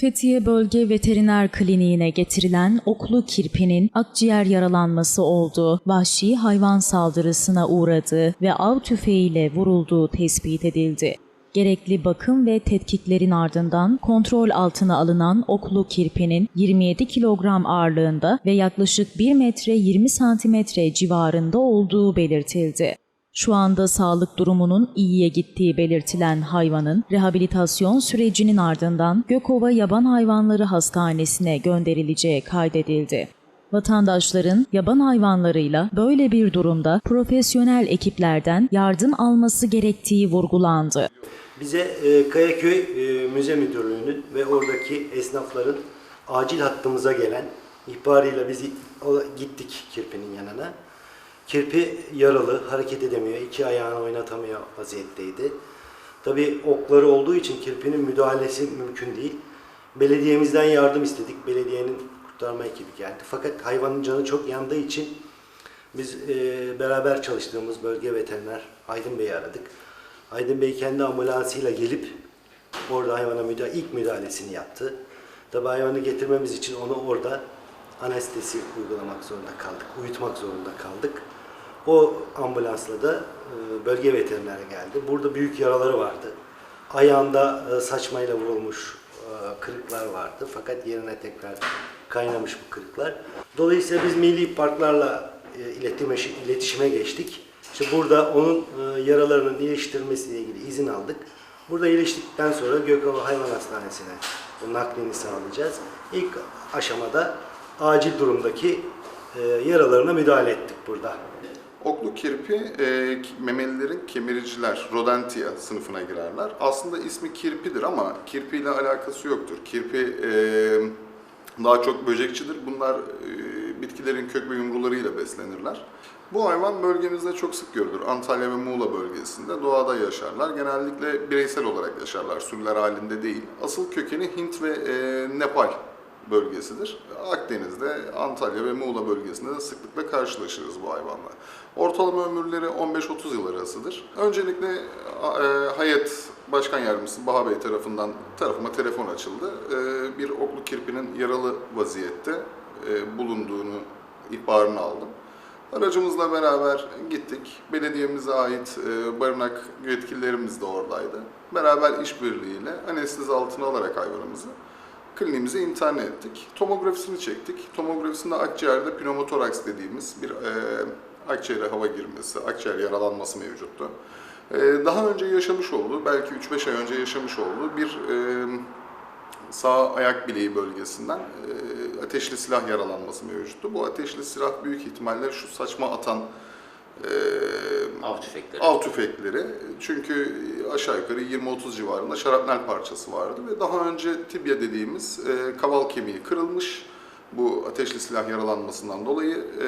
Fethiye Bölge Veteriner Kliniğine getirilen oklu kirpinin akciğer yaralanması olduğu, vahşi hayvan saldırısına uğradığı ve av tüfeğiyle vurulduğu tespit edildi. Gerekli bakım ve tetkiklerin ardından kontrol altına alınan oklu kirpinin 27 kilogram ağırlığında ve yaklaşık 1 metre 20 santimetre civarında olduğu belirtildi. Şu anda sağlık durumunun iyiye gittiği belirtilen hayvanın rehabilitasyon sürecinin ardından Gökova Yaban Hayvanları Hastanesi'ne gönderileceği kaydedildi. Vatandaşların yaban hayvanlarıyla böyle bir durumda profesyonel ekiplerden yardım alması gerektiği vurgulandı. Bize e, Kayaköy e, Müze Müdürlüğü'nün ve oradaki esnafların acil hattımıza gelen ihbarıyla biz gittik Kirpi'nin yanına. Kirpi yaralı, hareket edemiyor, iki ayağını oynatamıyor vaziyetteydi. Tabii okları olduğu için Kirpi'nin müdahalesi mümkün değil. Belediyemizden yardım istedik. Belediyenin kurtarma ekibi geldi. Fakat hayvanın canı çok yandığı için biz e, beraber çalıştığımız bölge veteriner Aydın Bey'i aradık. Aydın Bey kendi ambulansıyla gelip orada hayvana müdahale, ilk müdahalesini yaptı. Tabi hayvanı getirmemiz için onu orada anestezi uygulamak zorunda kaldık, uyutmak zorunda kaldık. O ambulansla da e, bölge veterineri geldi. Burada büyük yaraları vardı. Ayağında e, saçmayla vurulmuş e, kırıklar vardı. Fakat yerine tekrar kaynamış bu kırıklar. Dolayısıyla biz milli parklarla iletişime, geçtik. İşte burada onun yaralarının iyileştirilmesiyle ilgili izin aldık. Burada iyileştikten sonra Gökova Hayvan Hastanesi'ne bu naklini sağlayacağız. İlk aşamada acil durumdaki yaralarına müdahale ettik burada. Oklu kirpi e, memelilerin kemiriciler, rodentia sınıfına girerler. Aslında ismi kirpidir ama kirpiyle alakası yoktur. Kirpi e, daha çok böcekçidir. Bunlar e, bitkilerin kök ve yumrularıyla beslenirler. Bu hayvan bölgemizde çok sık görülür. Antalya ve Muğla bölgesinde doğada yaşarlar. Genellikle bireysel olarak yaşarlar, sürüler halinde değil. Asıl kökeni Hint ve e, Nepal bölgesidir. Akdeniz'de, Antalya ve Muğla bölgesinde de sıklıkla karşılaşırız bu hayvanla. Ortalama ömürleri 15-30 yıl arasıdır. Öncelikle e, Hayat Başkan Yardımcısı Baha Bey tarafından tarafıma telefon açıldı. E, bir oklu kirpinin yaralı vaziyette e, bulunduğunu ihbarını aldım. Aracımızla beraber gittik. Belediyemize ait e, barınak yetkililerimiz de oradaydı. Beraber işbirliğiyle anestezi altına alarak hayvanımızı kliniğimize interne ettik. Tomografisini çektik. Tomografisinde akciğerde pneumotoraks dediğimiz bir e, akciğere hava girmesi, akciğer yaralanması mevcuttu. E, daha önce yaşamış olduğu, belki 3-5 ay önce yaşamış olduğu bir e, sağ ayak bileği bölgesinden e, ateşli silah yaralanması mevcuttu. Bu ateşli silah büyük ihtimalle şu saçma atan e, Av tüfekleri. av tüfekleri. Çünkü aşağı yukarı 20-30 civarında şarapnel parçası vardı ve daha önce tibia dediğimiz e, kaval kemiği kırılmış bu ateşli silah yaralanmasından dolayı e,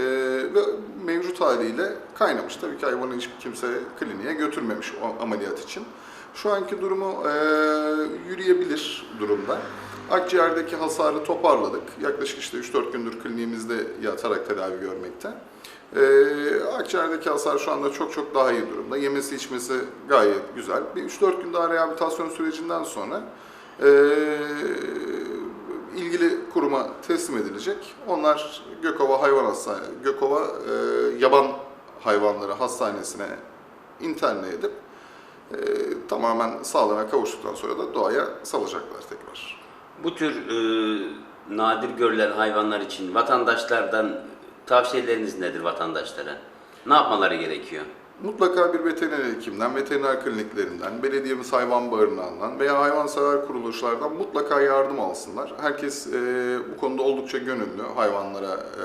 ve mevcut haliyle kaynamış. Tabii ki hayvanı hiçbir kimse kliniğe götürmemiş o ameliyat için. Şu anki durumu e, yürüyebilir durumda. Akciğerdeki hasarı toparladık. Yaklaşık işte 3-4 gündür kliniğimizde yatarak tedavi görmekte. Ee, akciğerdeki hasar şu anda çok çok daha iyi durumda. Yemesi içmesi gayet güzel. Bir 3-4 gün daha rehabilitasyon sürecinden sonra ee, ilgili kuruma teslim edilecek. Onlar Gökova Hayvan Hastane, Gökova e, Yaban Hayvanları Hastanesi'ne interne edip e, tamamen sağlığına kavuştuktan sonra da doğaya salacaklar tekrar. Bu tür e, nadir görülen hayvanlar için vatandaşlardan tavsiyeleriniz nedir vatandaşlara? Ne yapmaları gerekiyor? Mutlaka bir veteriner hekimden, veteriner kliniklerinden, belediyemiz hayvan barınağından veya hayvansever kuruluşlardan mutlaka yardım alsınlar. Herkes e, bu konuda oldukça gönüllü hayvanlara e,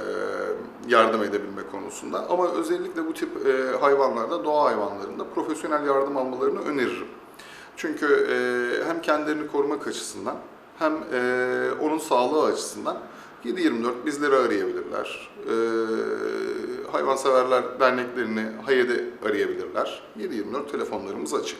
yardım edebilme konusunda. Ama özellikle bu tip e, hayvanlarda, doğa hayvanlarında profesyonel yardım almalarını öneririm. Çünkü e, hem kendilerini korumak açısından hem e, onun sağlığı açısından 7-24 bizleri arayabilirler. E, hayvanseverler derneklerini, HAYED'i arayabilirler. 7-24 telefonlarımız açık.